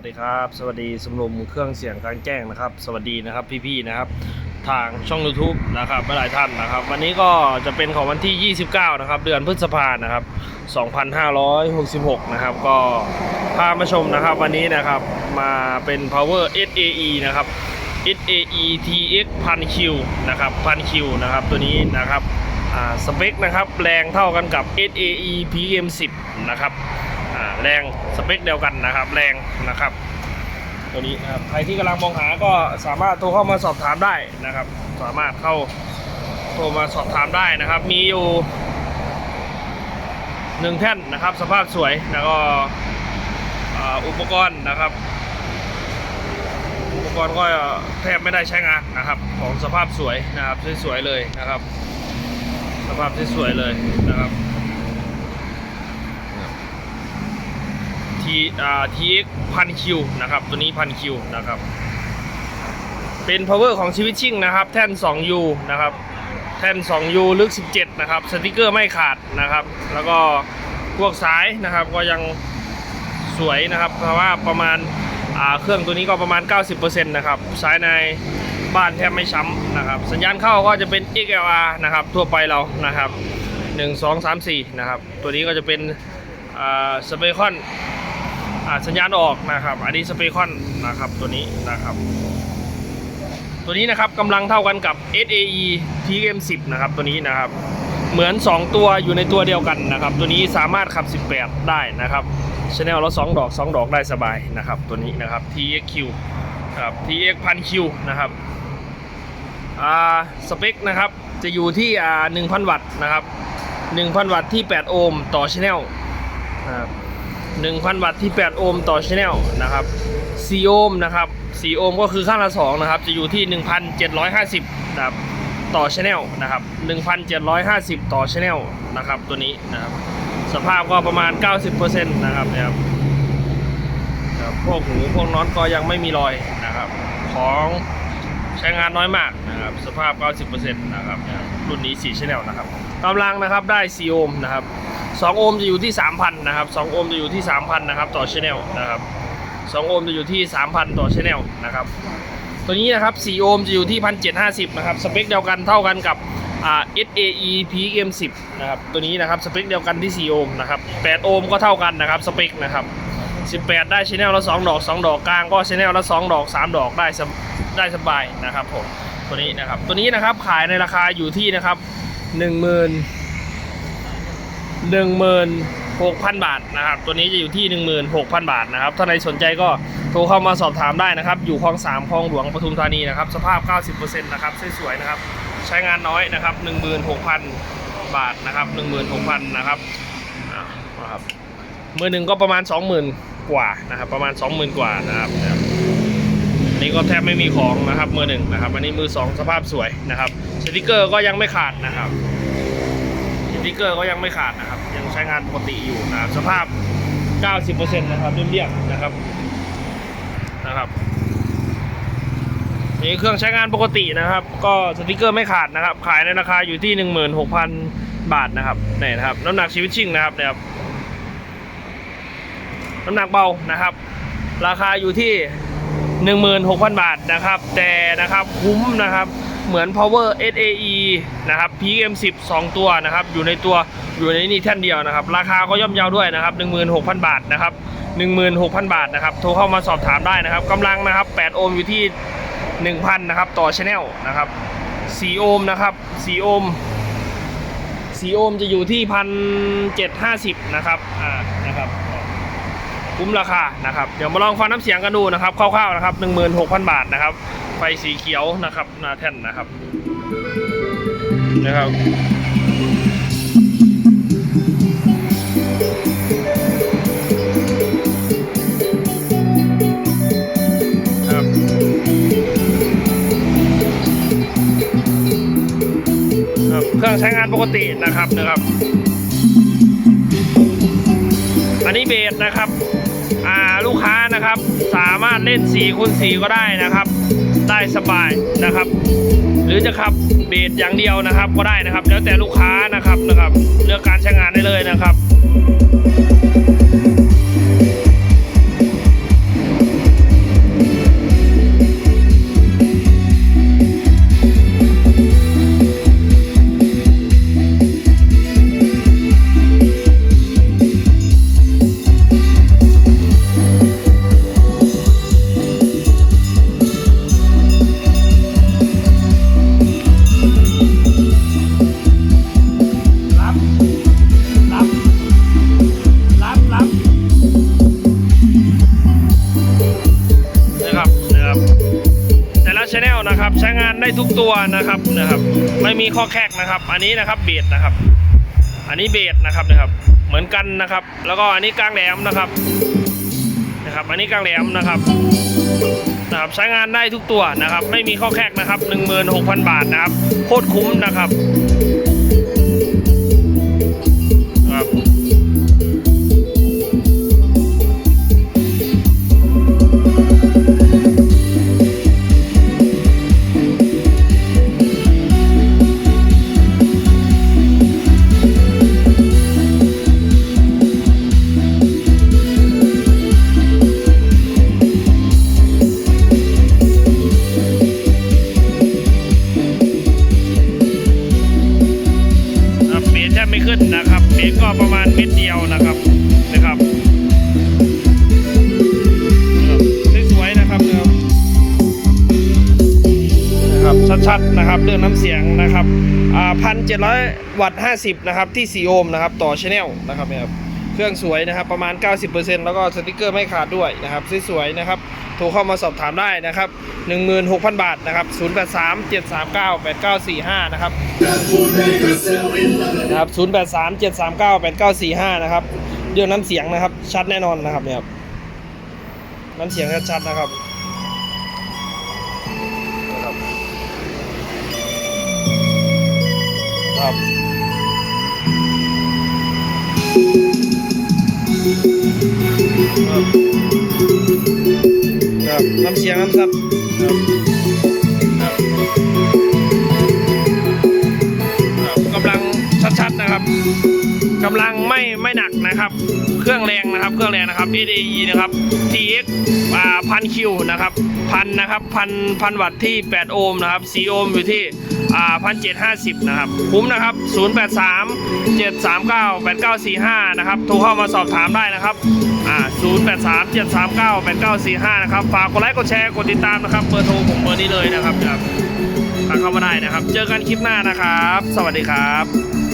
วัสดีครับ สวัสดีสมรมเครื่องเสียงกลางแจ้งนะครับ สวัสดีนะครับพี่ๆนะครับ ทางช่อง YouTube นะครับหลายท่านนะครับ วันนี้ก็จะเป็นของวันที่ 29 นะครับ เดือนพฤษภานะครับ 2566 นะครับ ก็พามาชมนะครับ วันนี้นะครับมาเป็น power SAE นะครับ SAE TX 1000 Q นะครับ 1000 Q นะครับ ตัวนี้นะครับสเปคนะครับแรงเท่ากันกับ SAE PM10 นะครับ แรงสเปคเดียวกันนะครับ แรงนะครับ ตัวนี้นะครับใครที่กำลังมองหาก็สามารถโทรเข้ามาสอบถามได้นะครับ สามารถเข้าโทรมาสอบถามได้นะครับ มีอยู่หนึ่งแท่นนะครับ สภาพสวยแล้วก็อุปกรณ์นะครับ อุปกรณ์ก็แทบไม่ได้ใช้งานนะครับ ของสภาพสวยนะครับสวยๆเลยนะครับ สภาพสวยๆเลยนะครับ ทีอ่าทีเอ็กพันคิวนะครับ ตัวนี้พันคิวนะครับ เป็น power ของชีวิตชิ่งนะครับ แท่น 2U นะครับ แท่น 2U ลึก 17 นะครับ สติกเกอร์ไม่ขาดนะครับ แล้วก็พวกสายนะครับก็ยังสวยนะครับ เพราะว่าประมาณอ่าเครื่องตัวนี้ก็ประมาณ 90%นะครับสายในบ้านแทบไม่ช้ำนะครับ สัญญาณเข้าก็จะเป็น XLR นะครับ ทั่วไปเรานะครับ 1 2 3 4 นะครับ ตัวนี้ก็จะเป็นสเปคอน สัญญาณออกนะครับ อันนี้สเปคอนนะครับตัวนี้นะครับ ตัวนี้นะครับกำลังเท่ากันกับ SAE TM10 นะครับตัวนี้นะครับ เหมือน 2 ตัวอยู่ในตัวเดียวกันนะครับ ตัวนี้สามารถขับ 18 ได้นะครับชแนลละ2ดอก 2 ดอกได้สบายนะครับ ตัวนี้นะครับ TXQ ครับ TX พัน Q นะครับอ่าสเปคนะครับจะอยู่ที่อ่า1,000 วัตต์นะครับ 1,000 วัตต์ที่ 8 โอห์มต่อชแนลนะครับ 1,000 วัตต์ที่ 8 โอห์มต่อชแนลนะครับ4โอห์มนะครับ4โอห์มก็คือข้างละ2นะครับจะอยู่ที่ 1,750นะครับต่อชแนลนะครับ1,750 ต่อชแนลนะครับตัวนี้นะครับสภาพก็ประมาณ 90%นะครับนะครับครับพวกหูพวกน็อตก็ยังไม่มีรอยนะครับ ของใช้งานน้อยมากนะครับ สภาพ 90%นะครับนะครับรุ่นนี้4ชแนลนะครับกำลังนะครับได้4โอห์มนะครับ 2โอห์มจะอยู่ที่ 3,000 นะครับ 2 โอห์มจะอยู่ที่ 3,000 นะครับต่อชแนลนะครับ 2 โอห์มจะอยู่ที่ 3,000 ต่อชแนลนะครับ ตัวนี้นะครับ 4 โอห์มจะอยู่ที่ 1,750 นะครับ สเปคเดียวกันเท่ากันกับอ่า SAE PM10 นะครับ ตัวนี้นะครับ สเปคเดียวกันที่ 4 โอห์มนะครับ 8 โอห์มก็เท่ากันนะครับ สเปคนะครับ 18 ได้ชแนลละ 2 ดอก 2 ดอกกลางก็ชแนลละ 2 ดอก 3 ดอกได้ได้สบายนะครับผม ตัวนี้นะครับ ตัวนี้นะครับขายในราคาอยู่ที่นะครับ 10,000 16,000 บาทนะครับ ตัวนี้จะอยู่ที่ 16,000 บาทนะครับ ถ้าใครสนใจก็โทรเข้ามาสอบถามได้นะครับ อยู่คลอง3คลองหลวงปทุมธานีนะครับ สภาพ 90%นะครับสวยๆนะครับ ใช้งานน้อยนะครับ 16,000 บาทนะครับ 16,000นะครับนะครับมือหนึ่งก็ประมาณ 20,000 กว่านะครับ ประมาณ 20,000 กว่านะครับนะครับอันนี้ก็แทบไม่มีของนะครับมือหนึ่งนะครับ อันนี้มือสองสภาพสวยนะครับ สติกเกอร์ก็ยังไม่ขาดนะครับ ติกเกอร์ก็ยังไม่ขาดนะครับ ยังใช้งานปกติอยู่นะสภาพ 90%นะครับเรียบๆนะครับนะครับนี่เครื่องใช้งานปกตินะครับ ก็สติกเกอร์ไม่ขาดนะครับ ขายในราคาอยู่ที่ 16,000 บาทนะครับนี่นะครับ น้ำหนักชีวิตชิ่งนะครับนะครับ น้ำหนักเบานะครับ ราคาอยู่ที่ 16,000 บาทนะครับ แต่นะครับคุ้มนะครับ เหมือน power SAE นะครับ PM10 2 ตัวนะครับ อยู่ในตัวอยู่ในนี่แท่นเดียวนะครับ ราคาก็ย่อมเยาวด้วยนะครับ 16,000 บาทนะครับ 16,000 บาทนะครับ โทรเข้ามาสอบถามได้นะครับกำลังนะครับ 8 โอห์มอยู่ที่ 1,000 นะครับ ต่อชแนลนะครับ 4 โอห์มนะครับ 4 โอห์ม4 โอห์มจะอยู่ที่ 1,750 นะครับอ่านะครับคุ้มราคานะครับ เดี๋ยวมาลองฟังน้ำเสียงกันดูนะครับคร่าวๆนะครับ 16,000 บาทนะครับ ไฟสีเขียวนะครับหน้าแท่นนะครับนะครับครับครับเครื่องใช้งานปกตินะครับนะครับ อันนี้เบสนะครับ อ่าลูกค้านะครับ สามารถเล่น4คูณ4ก็ได้นะครับ ได้สบายนะครับ หรือจะขับเบสอย่างเดียวนะครับ ก็ได้นะครับ แล้วแต่ลูกค้านะครับนะครับ เลือกการใช้งานได้เลยนะครับ ได้ทุกตัวนะครับนะครับ ไม่มีข้อแคกนะครับ อันนี้นะครับเบดนะครับ อันนี้เบดนะครับนะครับ เหมือนกันนะครับ แล้วก็อันนี้กลางแหลมนะครับนะครับ อันนี้กลางแหลมนะครับนะครับใช้งานได้ทุกตัวนะครับ ไม่มีข้อแคกนะครับ 16,000 บาทนะครับโคตรคุ้มนะครับ นะครับเบสก็ประมาณเม็ดเดียวนะครับนะครับสวยๆนะครับนะครับชัดๆนะครับเรื่องน้ำเสียงนะครับอ่าพันเจ็ดร้อยวัตต์ห้าสิบนะครับที่สี่โอห์มนะครับต่อชแนลนะครับเนี่ยครับเครื่องสวยนะครับประมาณ 90%แล้วก็สติกเกอร์ไม่ขาดด้วยนะครับสวยๆนะครับ โทรเข้ามาสอบถามได้นะครับ 16,000 บาทนะครับ 083 739 8945 นะครับนะครับ083 739 8945 นะครับเรื่องน้ำเสียงนะครับ ชัดแน่นอนนะครับเนี่ยครับน้ำเสียงชัดๆนะครับครับ ครับ กำลังไม่ไม่หนักนะครับ เครื่องแรงนะครับ เครื่องแรงนะครับ ADE นะครับ TX อ่าพันคิวนะครับพันนะครับพันพันวัตต์ที่ 8 โอห์มนะครับ4โอห์มอยู่ที่พันเจ็ดห้าสิบนะครับคุ้มนะครับ083 739 8945นะครับโทรเข้ามาสอบถามได้นะครับอ่า083 739 8945นะครับฝากกดไลค์กดแชร์กดติดตามนะครับเบอร์โทรผมเบอร์นี้เลยนะครับครับเข้ามาได้นะครับ เจอกันคลิปหน้านะครับ สวัสดีครับ